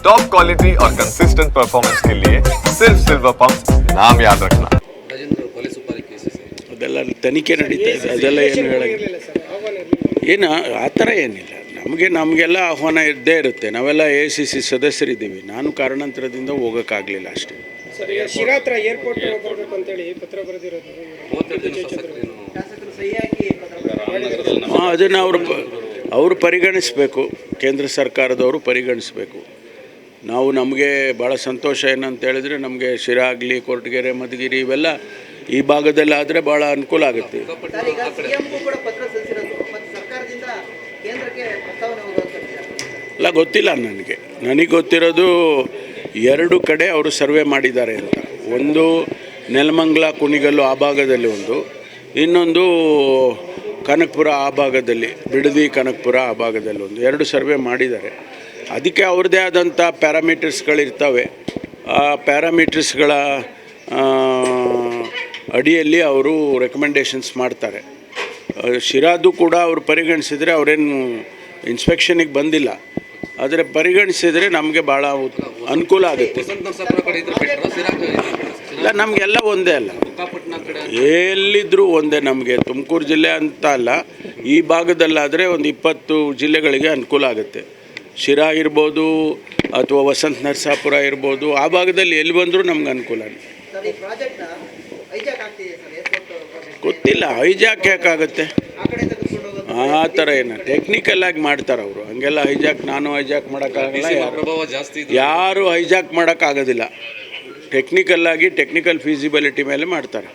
Top quality और consistent performance के लिए सिर्फ सिल्वर पंप नाम याद रखना ರಾಜೇಂದ್ರ ಕೊಲೆ ಸುಪಾರಿ ಕೇಸಸ್ ಅದೆಲ್ಲ ತನಿಖೆ ನಡೀತಾ ಇದೆ ಅದೆಲ್ಲ ಏನು ಹೇಳೋಂಗಿಲ್ಲ ಏನು ಆ ಥರ ಏನಿಲ್ಲ ನಮಗೆ ನಮಗೆಲ್ಲ ಆಹ್ವಾನ ಇದ್ದೇ ಇರುತ್ತೆ ನಾವೆಲ್ಲ ಎ ಸಿ ಸಿ ಸದಸ್ಯರಿದ್ದೀವಿ ನಾನು ಕಾರಣಾಂತರದಿಂದ ಹೋಗೋಕ್ಕಾಗಲಿಲ್ಲ ಅಷ್ಟೇ ಸರ್ ಶಿರಾ ಹತ್ರ ಏರ್ಪೋರ್ಟ್ ಬರಬೇಕು ಅಂತೇಳಿ ಪತ್ರ ಬರೆದಿರೋದು ಮೂವತ್ತೆರಡು ಜನ ಶಾಸಕರೇನು ಹಾಂ ಅದನ್ನು ಅವರು ಪ- ಅವರು ಪರಿಗಣಿಸಬೇಕು ಕೇಂದ್ರ ಸರ್ಕಾರದವರು ಪರಿಗಣಿಸಬೇಕು ನಾವು ನಮಗೆ ಭಾಳ ಸಂತೋಷ ಏನಂತ ಹೇಳಿದರೆ ನಮಗೆ ಶಿರಾಗ್ಲಿ ಕೋರ್ಟ್ಗೆರೆ ಮಧುಗಿರಿ ಇವೆಲ್ಲ ಈ ಭಾಗದಲ್ಲಿ ಆದರೆ ಭಾಳ ಅನುಕೂಲ ಆಗುತ್ತೆ. ಅಲ್ಲ ಗೊತ್ತಿಲ್ಲ ನನಗೆ. ನನಗೆ ಗೊತ್ತಿರೋದು ಎರಡು ಕಡೆ ಅವರು ಸರ್ವೆ ಮಾಡಿದ್ದಾರೆ ಅಂತ. ಒಂದು ನೆಲಮಂಗ್ಲ ಕುಣಿಗಲ್ಲು ಆ ಭಾಗದಲ್ಲಿ ಒಂದು ಇನ್ನೊಂದು ಕನಕಪುರ ಆ ಭಾಗದಲ್ಲಿ ಬಿಡದಿ ಕನಕಪುರ ಆ ಭಾಗದಲ್ಲಿ ಒಂದು. ಎರಡು ಸರ್ವೆ ಮಾಡಿದ್ದಾರೆ. ಅದಕ್ಕೆ ಅವ್ರದ್ದೇ ಆದಂಥ ಪ್ಯಾರಾಮೀಟರ್ಸ್ಗಳಿರ್ತವೆ. ಆ ಪ್ಯಾರಾಮೀಟರ್ಸ್ಗಳ ಅಡಿಯಲ್ಲಿ ಅವರು ರೆಕಮೆಂಡೇಷನ್ಸ್ ಮಾಡ್ತಾರೆ. ಶಿರಾದು ಕೂಡ ಅವರು ಪರಿಗಣಿಸಿದರೆ ಅವರೇನು ಇನ್ಸ್ಪೆಕ್ಷನಿಗೆ ಬಂದಿಲ್ಲ. ಆದರೆ ಪರಿಗಣಿಸಿದರೆ ನಮಗೆ ಭಾಳ ಅನುಕೂಲ ಆಗುತ್ತೆ. ಇಲ್ಲ, ನಮಗೆಲ್ಲ ಒಂದೇ ಅಲ್ಲ. ಎಲ್ಲಿದ್ದರೂ ಒಂದೇ ನಮಗೆ. ತುಮಕೂರು ಜಿಲ್ಲೆ ಅಂತ ಅಲ್ಲ, ಈ ಭಾಗದಲ್ಲಾದರೆ ಒಂದು ಇಪ್ಪತ್ತು ಜಿಲ್ಲೆಗಳಿಗೆ ಅನುಕೂಲ ಆಗುತ್ತೆ. ಶಿರಾ ಇರ್ಬೋದು ಅಥವಾ ವಸಂತ ನರಸಾಪುರ ಇರ್ಬೋದು ಆ ಭಾಗದಲ್ಲಿ ಎಲ್ಲಿ ಬಂದರೂ ನಮ್ಗೆ ಅನುಕೂಲ ಗೊತ್ತಿಲ್ಲ ಹೈಜಾಕ್ ಯಾಕಾಗುತ್ತೆ ಆ ಥರ ಏನು ಟೆಕ್ನಿಕಲ್ ಆಗಿ ಮಾಡ್ತಾರೆ ಅವರು. ಹಂಗೆಲ್ಲ ಹೈಜಾಕ್ ನಾನು ಹೈಜಾಕ್ ಮಾಡೋಕ್ಕಾಗಲ್ಲ ಯಾರು ಹೈಜಾಕ್ ಮಾಡೋಕ್ಕಾಗೋದಿಲ್ಲ ಟೆಕ್ನಿಕಲ್ ಆಗಿ ಟೆಕ್ನಿಕಲ್ ಫೀಸಿಬಿಲಿಟಿ ಮೇಲೆ ಮಾಡ್ತಾರೆ.